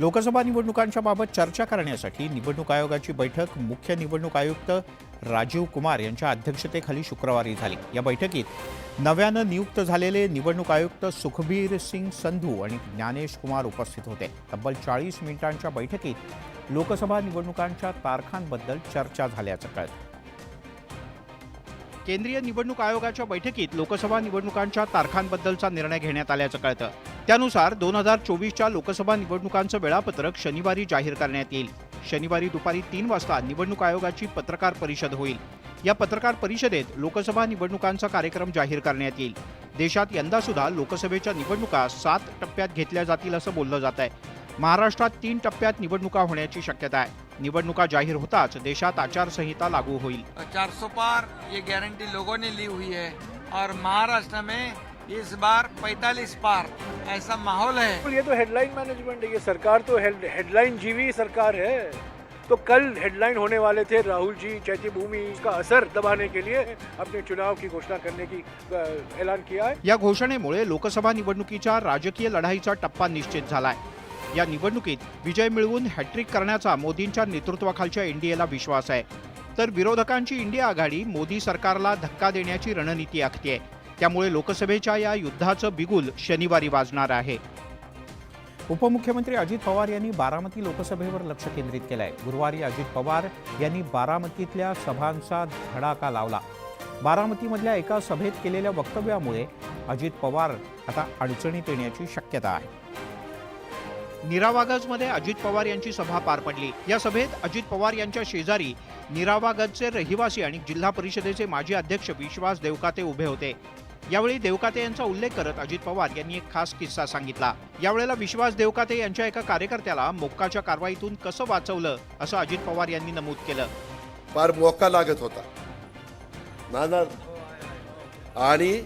लोकसभा निवडणुकांच्या बाबत चर्चा करण्यासाठी निवडणूक आयोगाची बैठक मुख्य निवडणूक आयुक्त राजीव कुमार यांच्या अध्यक्षतेखाली शुक्रवारी झाली. या बैठकीत नव्यानं नियुक्त झालेले निवडणूक आयुक्त सुखबीर सिंग संधू आणि ज्ञानेश कुमार उपस्थित होते. तब्बल चाळीस मिनिटांच्या बैठकीत लोकसभा निवडणुकांच्या तारखांबद्दल चर्चा झाल्याचं कळतं. केंद्रीय निवडणूक आयोगाच्या बैठकीत लोकसभा निवडणुकांच्या तारखांबद्दलचा निर्णय घेण्यात आल्याचं कळतं. त्यानुसार दोन हजार चोवीसच्या लोकसभा निवडणुकांचं वेळापत्रक शनिवारी जाहीर करण्यात येईल. शनिवारी दुपारी तीन वाजता निवडणूक आयोगाची पत्रकार परिषद होईल. या पत्रकार परिषदेत लोकसभा निवडणुकांचा कार्यक्रम जाहीर करण्यात येईल. देशात यंदा सुद्धा लोकसभेच्या निवडणुका सात टप्प्यात घेतल्या जातील असं बोललं जात आहे महाराष्ट्रात तीन टप्प्यात निवडणुका होण्याची शक्यता आहे. निवडणुका जाहीर होताच देशात आचारसंहिता लागू होईल. 400 पार ये गारंटी लोगों ने ली हुई है. और महाराष्ट्र में इस बार 45 पार ऐसा माहौल है। ये तो हेडलाइन मैनेजमेंट है ये सरकार तो हेड, हेडलाइन जीवी सरकार है। तो कल हेडलाइन होने वाले थे राहुल जी चैती भूमि का असर दबाने के लिए अपने चुनाव की घोषणा करने की ऐलान किया है। या घोषणेमुळे लोकसभा निवडणुकीच्या राजकीय लढाईचा टप्पा निश्चित झालाय. या निवडणुकीत विजय मिळवून हॅट्रिक करण्याचा मोदींच्या नेतृत्वाखालच्या एनडीएला विश्वास आहे. तर विरोधकांची इंडिया आघाडी मोदी सरकारला धक्का देण्याची रणनीती आखते त्यामुळे लोकसभेच्या या युद्धाचं बिगुल शनिवारी वाजणार आहे. उपमुख्यमंत्री अजित पवार यांनी बारामती लोकसभेवर लक्ष केंद्रित केलंय. गुरुवारी अजित पवार यांनी बारामतीतल्या सभांचा धडाका लावला. बारामतीमधल्या एका सभेत केलेल्या वक्तव्यामुळे अजित पवार आता अडचणीत येण्याची शक्यता आहे. निरावागजमध्ये अजित पवार यांची सभा पार पडली. या सभेत अजित पवार यांच्या शेजारी निरावागजचे रहिवासी आणि जिल्हा परिषदेचे माजी अध्यक्ष विश्वास देवकाते उभे होते. यावेळी देवकाते यांचा उल्लेख करत अजित पवार यांनी एक खास किस्सा सांगितला. यावेळेला विश्वास देवकाते यांच्या एका कार्यकर्त्याला मोक्काच्या कारवाईतून कसं वाचवलं असं अजित पवार यांनी नमूद केलं. फार मोका लागत होता. नाना आणि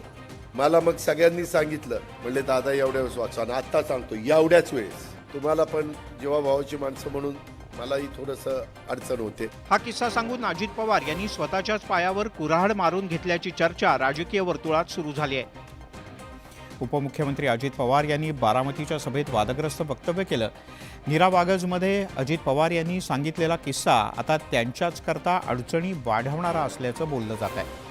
मला मग सगळ्यांनी सांगितलं म्हणले दादा एवढ्या वेळेस वाचवा. आणि आत्ता सांगतो एवढ्याच वेळेस. तुम्हाला पण जेव्हा भावाची माणसं म्हणून मलाही थोडंसं अडचण होते. हा किस्सा सांगून अजित पवार यांनी स्वतःच्याच पायावर कुऱ्हाड मारून घेतल्याची चर्चा राजकीय वर्तुळात सुरू झाली आहे. उपमुख्यमंत्री अजित पवार यांनी बारामतीच्या सभेत वादग्रस्त वक्तव्य केलं. नीरा वागजमध्ये अजित पवार यांनी सांगितलेला किस्सा आता त्यांच्याच करता अडचणी वाढवणारा असल्याचं बोललं जात आहे.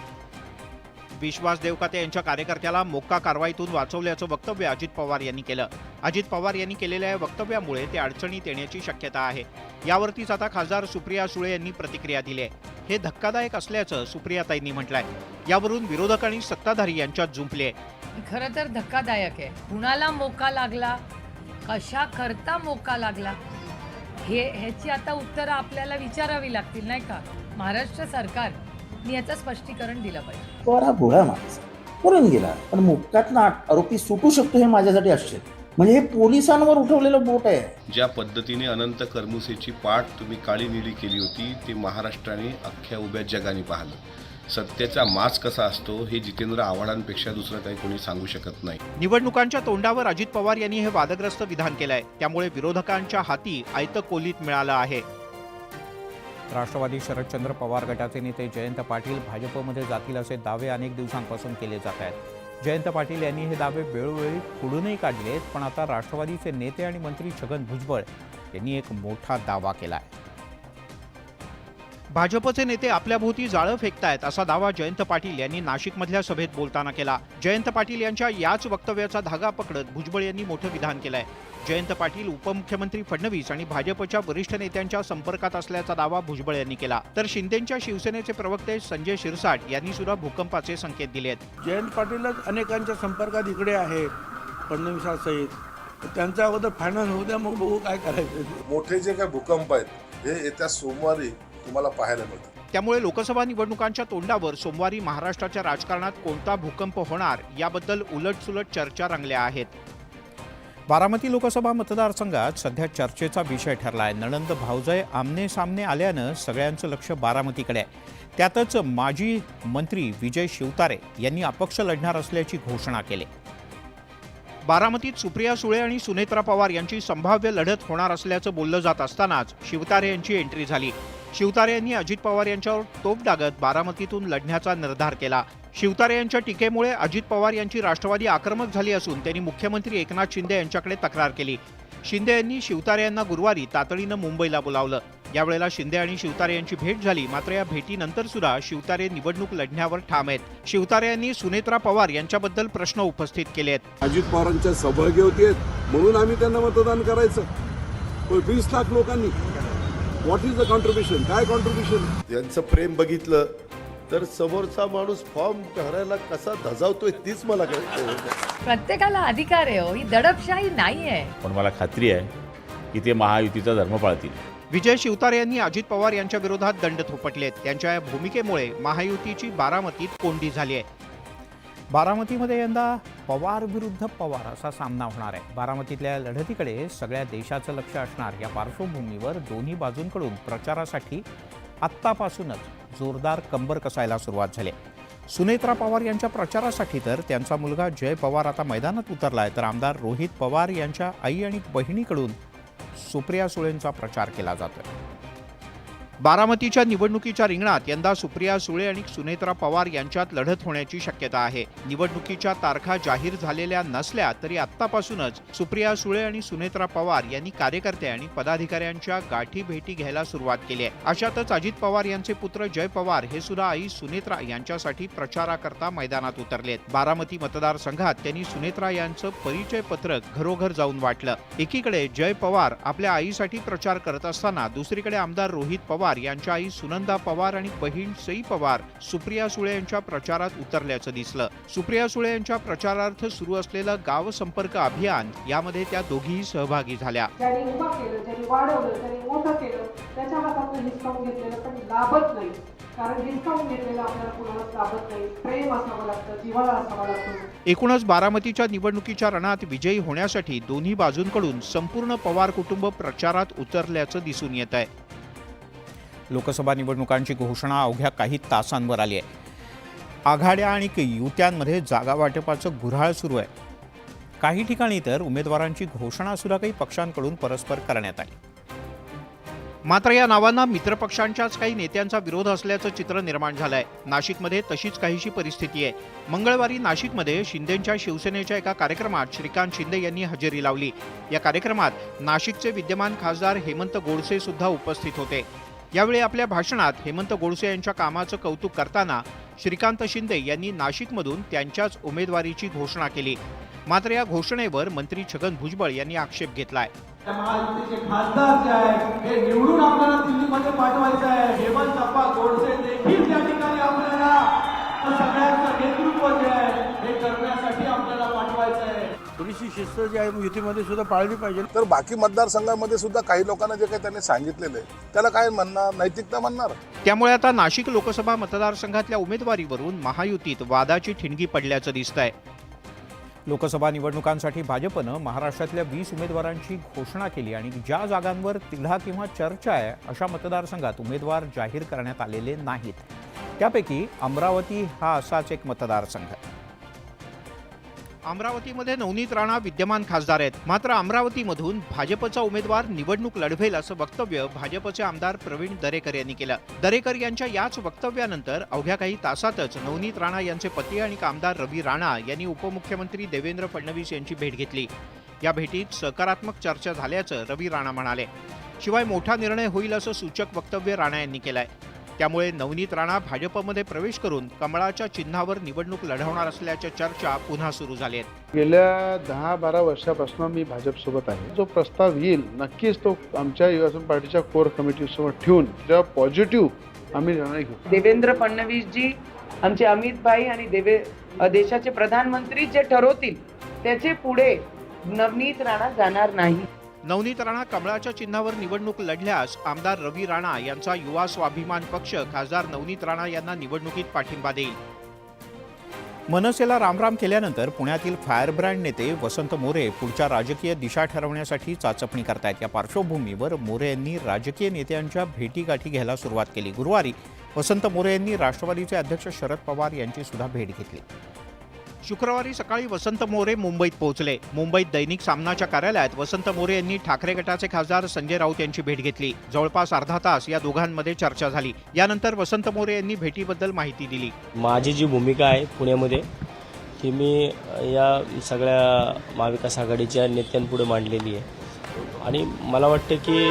विश्वास देवकाते यांच्या कार्यकर्त्याला मोक्का कारवाईतून वाचवल्याचं वक्तव्य अजित पवार यांनी केलं. अजित पवार यांनी केलेल्या या वक्तव्यामुळे ते अडचणीत येण्याची शक्यता आहे. यावरतीच आता खासदार सुप्रिया सुळे यांनी प्रतिक्रिया दिली आहे. हे धक्कादायक असल्याचं सुप्रियाताईंनी म्हटलंय. यावरून विरोधक आणि सत्ताधारी यांच्यात जुंपले आहे. खरं तर धक्कादायक आहे. कुणाला मोका लागला? कशा करता मोका लागला? हे ह्याची आता उत्तरं आपल्याला विचारावी लागतील नाही का? महाराष्ट्र सरकार सरकारने याचं स्पष्टीकरण दिलं पाहिजे. पवार हा भोळा माणूस. पळून गेला. पण मुक्कातनं आरोपी सुटू शकतो हे माझ्यासाठी आश्चर्य. म्हणजे हे पोलिसांवर उठवलेलं बोट आहे. ज्या पद्धतीने अनंत करमुसेची पाठ तुम्ही काळी निळी केली होती ते महाराष्ट्राने अख्ख्या उभ्या जगाने पाहिलं. सत्तेचा मास कसा असतो हे जितेंद्र आव्हाडांपेक्षा दुसरं काही कोणी सांगू शकत नाही. निवडणुकांच्या तोंडावर अजित पवार यांनी हे वादग्रस्त विधान केलंय. त्यामुळे विरोधकांच्या हाती आयतं कोलीत मिळालं आहे. राष्ट्रवादी शरदचंद्र पवार गटाचे नेते जयंत पाटील भाजपमध्ये जातील असे दावे अनेक दिवसांपासून केले जात आहेत. जयंत पाटील यांनी हे दावे वेळोवेळी खुडूनही काढलेत पण आता राष्ट्रवादीचे नेते आणि मंत्री छगन भुजबळ यांनी एक मोठा दावा केला आहे भाजपचे नेते आपल्याभोवती जाळं फेकतायत असा दावा जयंत पाटील यांनी नाशिकमधल्या सभेत बोलताना केला. जयंत पाटील यांच्या याच वक्तव्याचा धागा पकडत भुजबळ यांनी मोठं विधान केलंय. जयंत पाटील उपमुख्यमंत्री फडणवीस आणि भाजपच्या वरिष्ठ नेत्यांच्या संपर्कात असल्याचा दावा भुजबळ यांनी केला. तर शिंदेच्या शिवसेनेचे प्रवक्ते संजय शिरसाट यांनी सुद्धा भूकंपाचे संकेत दिले आहेत जयंत पाटीलच अनेकांच्या संपर्कात इकडे आहे फडणवीसासहित. त्यांचा अगोदर फायनल होऊ द्या मग बघू काय करायचं. मोठे जे काही भूकंप आहेत हे येत्या सोमवारी तुम्हाला पाहायला मिळतात. त्यामुळे लोकसभा निवडणुकांच्या तोंडावर सोमवारी महाराष्ट्राच्या राजकारणात कोणता भूकंप होणार याबद्दल उलटसुलट चर्चा रंगल्या आहेत. बारामती लोकसभा मतदारसंघात सध्या चर्चेचा विषय ठरला आहे नणंद भावजय आमने सामने आल्यानं सगळ्यांचं लक्ष बारामतीकडे आहे. त्यातच माजी मंत्री विजय शिवतारे यांनी अपक्ष लढणार असल्याची घोषणा केली. बारामतीत सुप्रिया सुळे आणि सुनेत्रा पवार यांची संभाव्य लढत होणार असल्याचं बोललं जात असतानाच शिवतारे यांची एंट्री झाली. शिवतारे यांनी अजित पवार यांच्यावर तोफ डागत बारामतीतून लढण्याचा निर्धार केला. शिवतारे यांच्या टीकेमुळे अजित पवार यांची राष्ट्रवादी आक्रमक झाली असून त्यांनी मुख्यमंत्री एकनाथ शिंदे यांच्याकडे तक्रार केली. शिंदे यांनी शिवतारे यांना गुरुवारी तातडीनं मुंबईला बोलावलं. यावेळेला शिंदे आणि शिवतारे यांची भेट झाली मात्र या भेटीनंतर सुद्धा शिवतारे निवडणूक लढण्यावर ठाम आहेत. शिवतारे यांनी सुनेत्रा पवार यांच्याबद्दल प्रश्न उपस्थित केले आहेत. अजित पवारांच्या सहभागी होते म्हणून आम्ही त्यांना मतदान करायचं. वीस लाख लोकांनी व्हॉट इज द कॉन्ट्रीब्युशन काय कॉन्ट्रीब्युशन यांचं प्रेम बघितलं तर समोरचा माणूस फॉर्म भरायला कसा धजावतोय तीच मला कळतं प्रत्येकाला अधिकार आहे हो ही दडपशाही नाही आहे पण मला खात्री आहे की ते महायुतीचा धर्म पाळतील. विजय शिवतारे यांनी अजित पवार यांच्या विरोधात दंड थोपटलेत. त्यांच्या या भूमिकेमुळे महायुतीची बारामतीत कोंडी झाली आहे. बारामतीमध्ये यंदा पवार विरुद्ध पवार असा सामना होणार आहे. बारामतीतल्या लढतीकडे सगळ्या देशाचं लक्ष असणार. या पार्श्वभूमीवर दोन्ही बाजूंकडून प्रचारासाठी आत्तापासूनच जोरदार कंबर कसायला सुरुवात झाली आहे. सुनेत्रा पवार यांच्या प्रचारासाठी तर त्यांचा मुलगा जय पवार आता मैदानात उतरला आहे तर आमदार रोहित पवार यांच्या आई आणि बहिणीकडून सुप्रिया सुळेंचा प्रचार केला जातोय. बारामतीच्या निवडणुकीच्या रिंगणात यंदा सुप्रिया सुळे आणि सुनेत्रा पवार यांच्यात लढत होण्याची शक्यता आहे. निवडणुकीच्या तारखा जाहीर झालेल्या नसल्या तरी आत्तापासूनच सुप्रिया सुळे आणि सुनेत्रा पवार यांनी कार्यकर्ते आणि पदाधिकाऱ्यांच्या गाठी भेटी घ्यायला सुरुवात केली आहे. अशातच अजित पवार यांचे पुत्र जय पवार हे सुद्धा आई सुनेत्रा यांच्यासाठी प्रचाराकरता मैदानात उतरलेत. बारामती मतदारसंघात त्यांनी सुनेत्रा यांचं परिचय पत्रक घरोघर जाऊन वाटलं. एकीकडे जय पवार आपल्या आईसाठी प्रचार करत असताना दुसरीकडे आमदार रोहित पवार यांच्या आई सुनंदा पवार आणि बहीण सई पवार सुप्रिया सुळे यांच्या प्रचारात उतरल्याचं दिसलं. सुप्रिया सुळे यांच्या प्रचारार्थ सुरू असलेलं गाव संपर्क अभियान यामध्ये त्या दोघीही सहभागी झाल्या. एकूणच बारामतीच्या निवडणुकीच्या रणात विजयी होण्यासाठी दोन्ही बाजूंकडून संपूर्ण पवार कुटुंब प्रचारात उतरल्याचं दिसून येत आहे लोकसभा निवडणुकांची घोषणा अवघ्या काही तासांवर आली आहे. आघाड्या आणि युत्यांमध्ये जागा वाटपाचं गुऱ्हाळ सुरू आहे. काही ठिकाणी तर उमेदवारांची घोषणा सुद्धा काही पक्षांकडून परस्पर करण्यात आली. मात्र या नावांना मित्रपक्षांच्याच काही नेत्यांचा विरोध असल्याचं चित्र निर्माण झालंय. नाशिकमध्ये तशीच काहीशी परिस्थिती आहे. मंगळवारी नाशिकमध्ये शिंदेच्या शिवसेनेच्या एका कार्यक्रमात श्रीकांत शिंदे यांनी हजेरी लावली. या कार्यक्रमात नाशिकचे विद्यमान खासदार हेमंत गोडसे सुद्धा उपस्थित होते. यावेळी आपल्या भाषणात हेमंत गोडसे यांच्या कामाचं कौतुक करताना श्रीकांत शिंदे यांनी नाशिकमधून त्यांच्याच उमेदवारीची घोषणा केली. मात्र या घोषणेवर मंत्री छगन भुजबळ यांनी आक्षेप घेतलाय. महायुतीचे खासदार जे आहे हे निवडून आपल्याला दिल्लीमध्ये पाठवायचं आहे. हेमंत गोडसे देखील त्या ठिकाणी आपल्याला. थोडीशी शिस्त जी आहे युतीमध्ये सुद्धा पाळली पाहिजे. तर बाकी मतदारसंघामध्ये सुद्धा काही लोकांना जे काही त्यांनी सांगितलेलं आहे त्याला काय म्हणणार? नैतिकता म्हणणार? त्यामुळे आता नाशिक लोकसभा मतदारसंघातल्या उमेदवारीवरून महायुतीत वादाची ठिणगी पडल्याचं दिसतंय. लोकसभा निवडणुकांसाठी भाजपनं महाराष्ट्रातल्या वीस उमेदवारांची घोषणा केली आणि ज्या जागांवर तिढा किंवा चर्चा आहे अशा मतदारसंघात उमेदवार जाहीर करण्यात आलेले नाहीत. त्यापैकी अमरावती हा असाच एक मतदारसंघ. अमरावतीमध्ये नवनीत राणा विद्यमान खासदार आहेत. मात्र अमरावतीमधून भाजपचा उमेदवार निवडणूक लढवेल असं वक्तव्य भाजपचे आमदार प्रवीण दरेकर यांनी केलं. दरेकर यांच्या याच वक्तव्यानंतर अवघ्या काही तासातच नवनीत राणा यांचे पती आणि कामदार रवी राणा यांनी उपमुख्यमंत्री देवेंद्र फडणवीस यांची भेट घेतली. या भेटीत सकारात्मक चर्चा झाल्याचं रवी राणा म्हणाले. शिवाय मोठा निर्णय होईल असं सूचक वक्तव्य राणा यांनी केलंय. त्यामुळे नवनीत राणा भाजपमध्ये प्रवेश करून कमळाच्या चिन्हावर निवडणूक लढवणार असल्याच्या चर्चा पुन्हा सुरू झाल्या आहेत गेल्या दहा बारा वर्षापासून मी भाजपसोबत आहे. जो प्रस्ताव येईल नक्कीच तो आमच्या युवा पार्टीच्या कोर कमिटीसोबत ठेवून जेव्हा पॉझिटिव्ह आम्ही निर्णय घेऊ. देवेंद्र फडणवीसजी आमचे अमित भाई आणि देवे देशाचे प्रधानमंत्री जे ठरवतील त्याचे पुढे नवनीत राणा जाणार नाही. नवनीत राणा कमळाच्या चिन्हावर निवडणूक लढल्यास आमदार रवी राणा यांचा युवा स्वाभिमान पक्ष खासदार नवनीत राणा यांना निवडणुकीत पाठिंबा देईल. मनसेला रामराम केल्यानंतर पुण्यातील फायरब्रँड नेते वसंत मोरे पुढच्या राजकीय दिशा ठरवण्यासाठी चाचपणी करतायत. या पार्श्वभूमीवर मोरे यांनी राजकीय नेत्यांच्या भेटीगाठी घ्यायला सुरुवात केली. गुरुवारी वसंत मोरे यांनी राष्ट्रवादीचे अध्यक्ष शरद पवार यांची सुद्धा भेट घेतली. शुक्रवारी सकाळी वसंत मोरे मुंबईत पोहोचले. मुंबईत दैनिक सामनाच्या कार्यालयात वसंत मोरे यांनी ठाकरे गटाचे खासदार संजय राऊत यांची भेट घेतली. जवळपास अर्धा तास या दोघांमध्ये चर्चा झाली. यानंतर वसंत मोरे यांनी भेटीबद्दल माहिती दिली. माझी जी भूमिका आहे पुण्यामध्ये ही मी या सगळ्या महाविकास आघाडीच्या नेत्यांपुढे मांडलेली आहे. आणि मला वाटतं की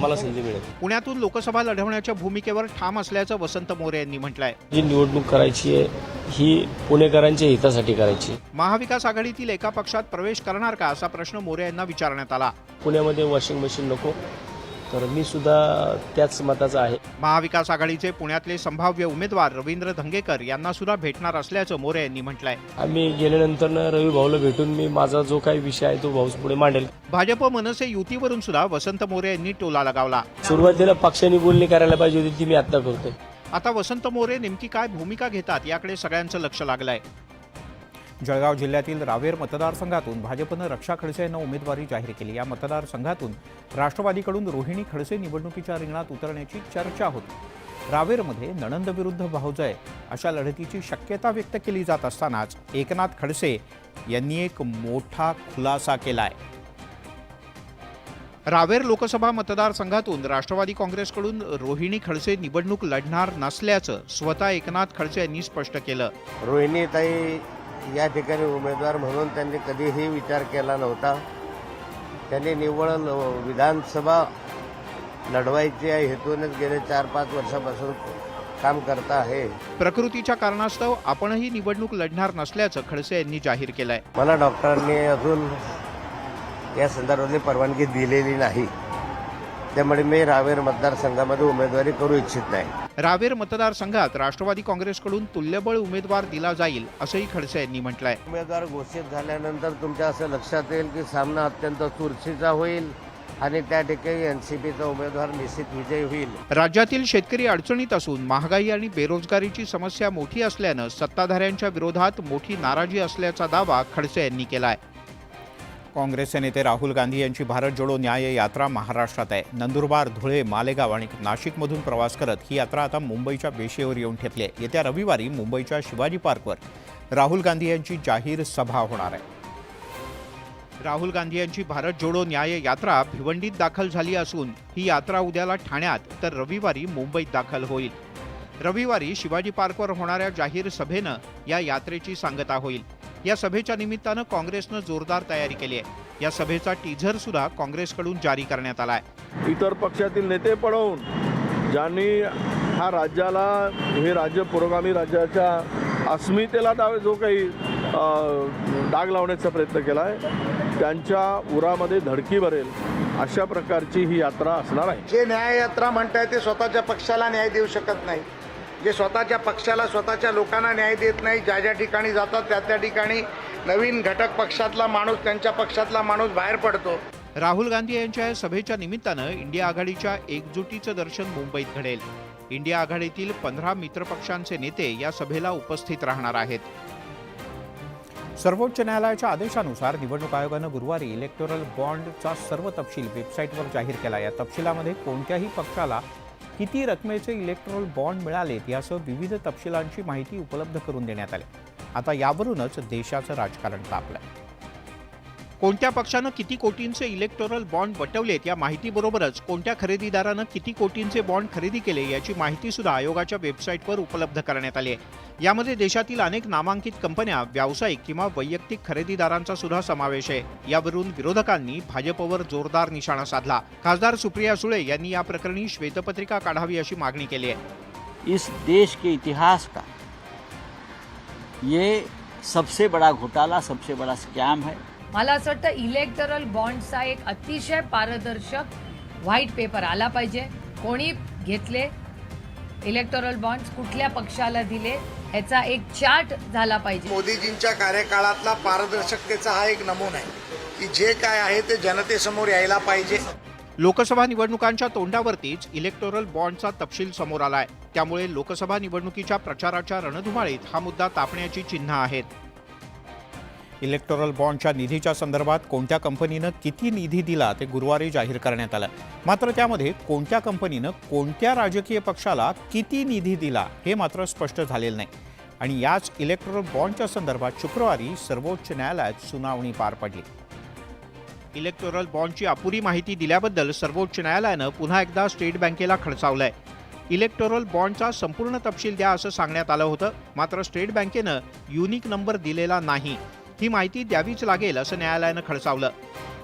मला संधी मिळेल. पुण्यातून लोकसभा लढवण्याच्या भूमिकेवर ठाम असल्याचं वसंत मोरे यांनी म्हटलंय. जी निवडणूक करायची आहे ही पुणेकरांच्या हितासाठी करायची. महाविकास आघाडीतील एका पक्षात प्रवेश करणार का असा प्रश्न मोरे यांना विचारण्यात आला. पुण्यामध्ये वॉशिंग मशीन नको तर मी सुद्धा त्याच मताचा आहे. महाविकास आघाडीचे पुण्यातले संभाव्य उमेदवार रवींद्र धंगेकर यांना सुद्धा भेटणार असल्याचं मोरे यांनी म्हटलंय. आम्ही गेल्यानंतर रवी भाऊला भेटून मी माझा जो काही विषय आहे तो भाऊस पुढे मांडेल. भाजप मनसे युतीवरून सुद्धा वसंत मोरे यांनी टोला लगावला. सुरुवातीला पक्षाने बोलणी करायला पाहिजे होती ती मी आत्ता करतोय. आता वसंत मोरे नेमकी काय भूमिका घेतात याकडे सगळ्यांचं लक्ष लागलंय. जळगाव जिल्ह्यातील रावेर मतदारसंघातून भाजपनं रक्षा खडसे यांना उमेदवारी जाहीर केली. या मतदारसंघातून राष्ट्रवादीकडून रोहिणी खडसे निवडणुकीच्या रिंगणात उतरण्याची चर्चा होती. रावेरमध्ये नणंद विरुद्ध भाऊजय अशा लढतीची शक्यता व्यक्त केली जात असतानाच एकनाथ खडसे यांनी एक मोठा खुलासा केला आहे रावेर लोकसभा मतदारसंघातून राष्ट्रवादी काँग्रेसकडून रोहिणी खडसे निवडणूक लढणार नसल्याचं स्वतः एकनाथ खडसे यांनी स्पष्ट केलं. रोहिणीताई या ठिकाणी उमेदवार म्हणून त्यांनी कधीही विचार केला नव्हता. त्यांनी निव्वळ विधानसभा लढवायची या हेतूनच गेले चार पाच वर्षापासून काम करता आहे. प्रकृतीच्या कारणास्तव आपणही निवडणूक लढणार नसल्याचं खडसे यांनी जाहीर केलंय. मला डॉक्टरांनी अजून या संदर्भातली परवानगी दिलेली नाही. त्यामुळे मी रावेर मतदारसंघामध्ये उमेदवारी करू इच्छित नाही. रावेर मतदारसंघात राष्ट्रवादी काँग्रेसकडून तुल्यबळ उमेदवार दिला जाईल असंही खडसे यांनी म्हटलंय. उमेदवार घोषित झाल्यानंतर तुमच्या असं लक्षात येईल की सामना अत्यंत चुरशीचा होईल आणि त्या ठिकाणी एन सी पीचा उमेदवार निश्चित विजयी होईल. राज्यातील शेतकरी अडचणीत असून महागाई आणि बेरोजगारीची समस्या मोठी असल्यानं सत्ताधाऱ्यांच्या विरोधात मोठी नाराजी असल्याचा दावा खडसे यांनी केलाय. काँग्रेसचे नेते राहुल गांधी यांची भारत जोडो न्याय यात्रा महाराष्ट्रात आहे. नंदुरबार धुळे मालेगाव आणि नाशिकमधून प्रवास करत ही यात्रा आता मुंबईच्या बेशेवर येऊन ठेपली आहे. येत्या रविवारी मुंबईच्या शिवाजी पार्कवर राहुल गांधी यांची जाहीर सभा होणार आहे. राहुल गांधी यांची भारत जोडो न्याय यात्रा भिवंडीत दाखल झाली असून ही यात्रा उद्याला ठाण्यात तर रविवारी मुंबईत दाखल होईल. रविवारी शिवाजी पार्कवर होणाऱ्या जाहीर सभेनं या यात्रेची सांगता होईल. या सभेच्या निमित्तानं काँग्रेसनं जोरदार तयारी केली आहे. या सभेचा टीझर सुद्धा काँग्रेसकडून जारी करण्यात आलाय इतर पक्षातील नेते पळवून ज्यांनी ह्या राज्याला हे राज्य पुरोगामी राज्याच्या अस्मितेला दावे जो काही डाग लावण्याचा प्रयत्न केला आहे त्यांच्या उरामध्ये धडकी भरेल अशा प्रकारची ही यात्रा असणार आहे. जे न्याययात्रा म्हणताय ते स्वतःच्या पक्षाला न्याय देऊ शकत नाही. जे स्वतःच्या पक्षाला स्वतःच्या लोकांना न्याय देत नाही ज्या ज्या ठिकाणी जातात त्या त्या ठिकाणी नवीन घटक पक्षातला माणूस त्यांच्या पक्षातला माणूस बाहेर पडतो. राहुल गांधी यांच्या या सभेच्या निमित्तानं इंडिया आघाडीच्या एकजुटीचं दर्शन मुंबईत घडेल. इंडिया आघाडीतील पंधरा मित्रपक्षांचे नेते या सभेला उपस्थित राहणार आहेत. सर्वोच्च न्यायालयाच्या आदेशानुसार निवडणूक आयोगानं गुरुवारी इलेक्टोरल बॉन्डचा सर्व तपशील वेबसाईटवर जाहीर केला. या तपशिलामध्ये कोणत्याही पक्षाला किती रकमेचे इलेक्ट्रोल बॉन्ड मिळालेत यासह विविध तपशिलांची माहिती उपलब्ध करून देण्यात आली. आता यावरूनच देशाचं राजकारण तापलंय. कोणत्या पक्षानं किती कोटींचे इलेक्टोरल बॉन्ड वटवलेत या माहितीबरोबरच कोणत्या खरेदीदारानं किती कोटींचे बॉन्ड खरेदी केले याची माहिती सुद्धा आयोगाच्या वेबसाईटवर उपलब्ध करण्यात आली आहे. यामध्ये देशातील अनेक नामांकित कंपन्या व्यावसायिक किंवा वैयक्तिक खरेदीदारांचा सुद्धा समावेश आहे. यावरून विरोधकांनी भाजपवर जोरदार निशाणा साधला. खासदार सुप्रिया सुळे यांनी या प्रकरणी श्वेतपत्रिका काढावी अशी मागणी केली आहे. इस देश के इतिहास का? ये सबसे बड़ा घोटाला सबसे बड़ा स्कॅम है। मला असं वाटतं इलेक्टरल बॉन्डचा एक अतिशय पारदर्शक व्हाईट पेपर आला पाहिजे. कोणी घेतले इलेक्टोरल बॉन्ड्स कुठल्या पक्षाला दिले? ह्याचा एक चार्ट झाला पाहिजे. मोदीजींच्या कार्यकाळातला पारदर्शकतेचा हा एक नमुना आहे की जे काय आहे ते जनतेसमोर यायला पाहिजे. लोकसभा निवडणुकांच्या तोंडावरतीच इलेक्टोरल बॉन्डचा तपशील समोर आलाय. त्यामुळे लोकसभा निवडणुकीच्या प्रचाराच्या रणधुमाळीत हा मुद्दा तापण्याची चिन्ह आहेत. इलेक्टोरल बॉन्डच्या निधीच्या संदर्भात कोणत्या कंपनीनं किती निधी दिला ते गुरुवारी जाहीर करण्यात आलं. मात्र त्यामध्ये कोणत्या कंपनीनं कोणत्या राजकीय पक्षाला किती निधी दिला हे मात्र स्पष्ट झालेलं नाही. आणि याच इलेक्टोरल बॉन्डच्या संदर्भात शुक्रवारी सर्वोच्च न्यायालयात सुनावणी पार पडली. इलेक्टोरल बॉन्डची अपुरी माहिती दिल्याबद्दल सर्वोच्च न्यायालयानं पुन्हा एकदा स्टेट बँकेला खडसावलंय. इलेक्टोरल बॉन्डचा संपूर्ण तपशील द्या असं सांगण्यात आलं होतं मात्र स्टेट बँकेनं युनिक नंबर दिलेला नाही. ही माहिती द्यावीच लागेल असं न्यायालयानं खडसावलं.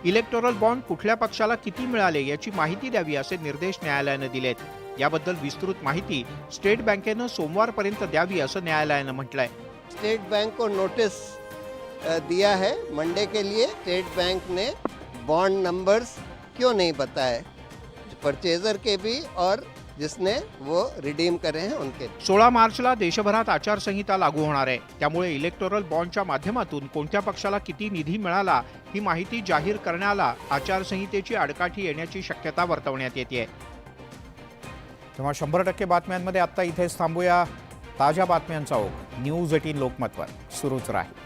इलेक्टोरल बॉन्ड कुठल्या पक्षाला किती मिळाले याची माहिती द्यावी असे निर्देश न्यायालयानं दिलेत. याबद्दल विस्तृत माहिती स्टेट बँकेनं सोमवारपर्यंत द्यावी असं न्यायालयानं म्हटलंय. स्टेट बैंक को नोटिस दिया है मंडे के लिए स्टेट बैंक ने बॉन्ड नंबर्स क्यों नहीं बताए? परचेजर के भी और जिसने वो रिडीम करे हैं उनके। सोळा मार्चला देशभरात आचारसंहिता लागू होणार आहे. त्यामुळे इलेक्टोरल बॉन्डच्या माध्यमातून कोणत्या पक्षाला किती निधी मिळाला ही माहिती जाहीर करण्याला आचारसंहितेची आडकाठी येण्याची शक्यता वर्तवण्यात येते. तेव्हा शंभर टक्के बातम्यांमध्ये आत्ता इथेच थांबूया. ताज्या बातम्यांचा ओघ. न्यूज एटीन लोकमतवर. सुरूच राहील.